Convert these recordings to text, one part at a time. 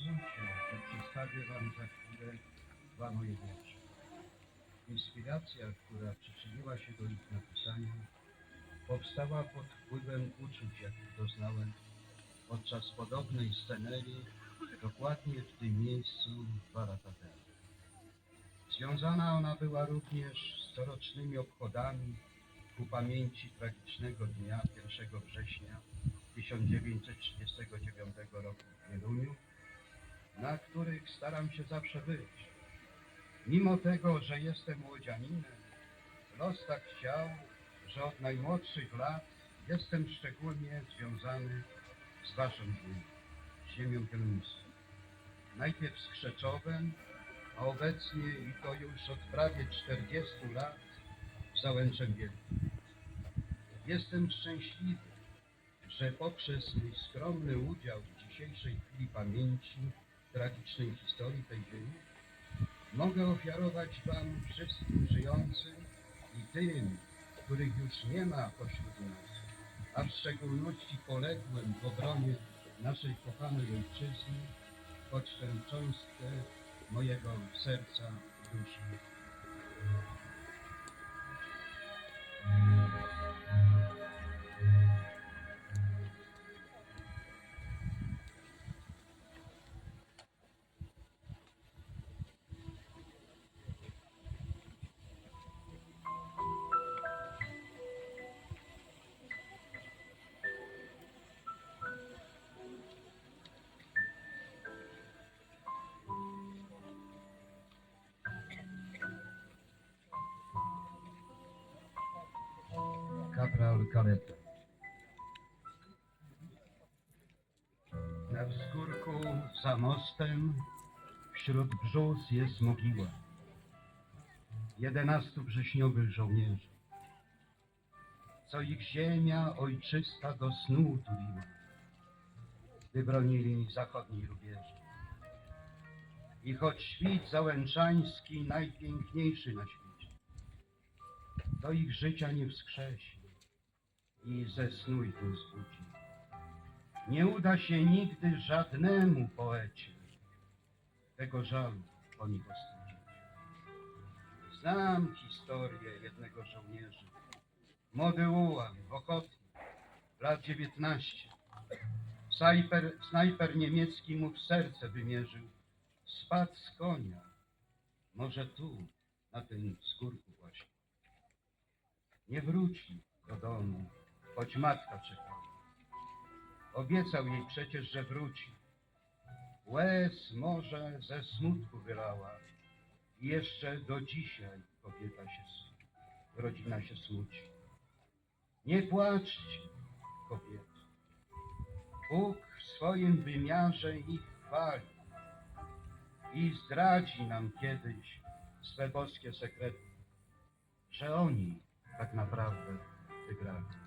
Pozwólcie, że przedstawię Wam za chwilę dwa moje wiersze. Inspiracja, która przyczyniła się do ich napisania, powstała pod wpływem uczuć, jakich doznałem podczas podobnej scenerii, dokładnie w tym miejscu dwa lata temu. Związana ona była również z corocznymi obchodami ku pamięci tragicznego dnia 1 września 1939 roku w Wieluniu, na których staram się zawsze być. Mimo tego, że jestem młodzianinem, los tak chciał, że od najmłodszych lat jestem szczególnie związany z waszą ziemią, ziemią wieluńską. Najpierw z Krzeczowem, a obecnie i to już od prawie 40 lat z Załęczem Wielkim. Jestem szczęśliwy, że poprzez mój skromny udział w dzisiejszej chwili pamięci tragicznej historii tej ziemi mogę ofiarować Wam wszystkim żyjącym i tym, których już nie ma pośród nas, a w szczególności poległym w obronie naszej kochanej ojczyzny, choć tę cząstkę mojego serca duszy. Na wzgórku za mostem wśród brzus jest mogiła. Jedenastu wrześniowych żołnierzy, co ich ziemia ojczysta do snu utuliła, gdy bronili zachodniej rubieży. I choć świt załęczański najpiękniejszy na świecie, do ich życia nie wskrzesi i ze snu ich zbudzi. Nie uda się nigdy żadnemu poecie tego żalu po nich ostudzić. Znam historię jednego żołnierza, młody ułam, ochotnik, lat 19. Snajper, snajper niemiecki mu w serce wymierzył. Spadł z konia. Może tu, na tym skórku właśnie. Nie wróci do domu, choć matka czekała. Obiecał jej przecież, że wróci. Łez może ze smutku wylała i jeszcze do dzisiaj kobieta się, rodzina się smuci. Nie płaczcie, kobiety. Bóg w swoim wymiarze ich chwali i zdradzi nam kiedyś swe boskie sekrety, że oni tak naprawdę wygrali.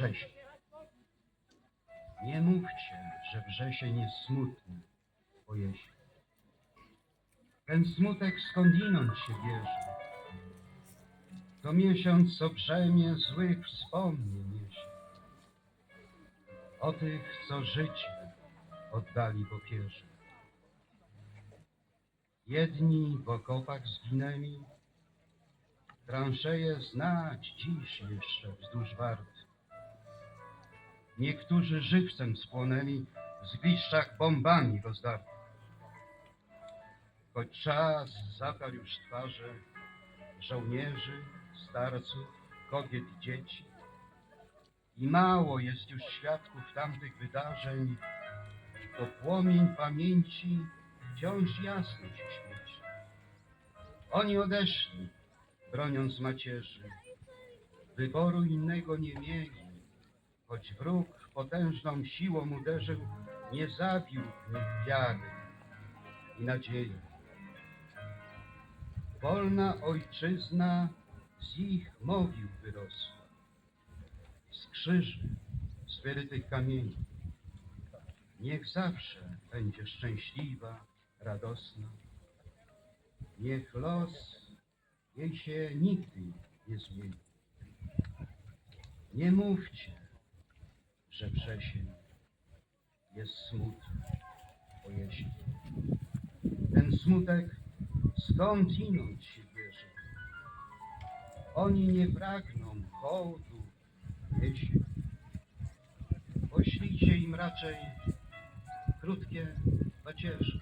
Wrzesień. Nie mówcie, że wrzesień jest smutny, bo jeśli. Ten smutek skądinąd się bierze. To miesiąc, co brzemię złych wspomnień niesie. O tych, co życie oddali w ofierze. Jedni w okopach zginęli, Transzeje znać dziś jeszcze wzdłuż wart. Niektórzy żywcem spłonęli w zgliszczach bombami rozdartych. choć czas zatarł już twarze żołnierzy, starców, kobiet i dzieci. I mało jest już świadków tamtych wydarzeń, to płomień pamięci wciąż jasno się świeci. Oni odeszli, broniąc macierzy. Wyboru innego nie mieli, choć wróg potężną siłą uderzył, nie zabił w nich wiary i nadziei. Wolna ojczyzna z ich mogił wyrosła, z krzyży, z wyrytych kamieni. Niech zawsze będzie szczęśliwa, radosna. Niech los jej się nigdy nie zmieni. Nie mówcie, że wrzesień jest smutny po jesień. Ten smutek skąd inąd się bierze? Oni nie pragną hołdu jesień. Poślijcie im raczej krótkie pacierze.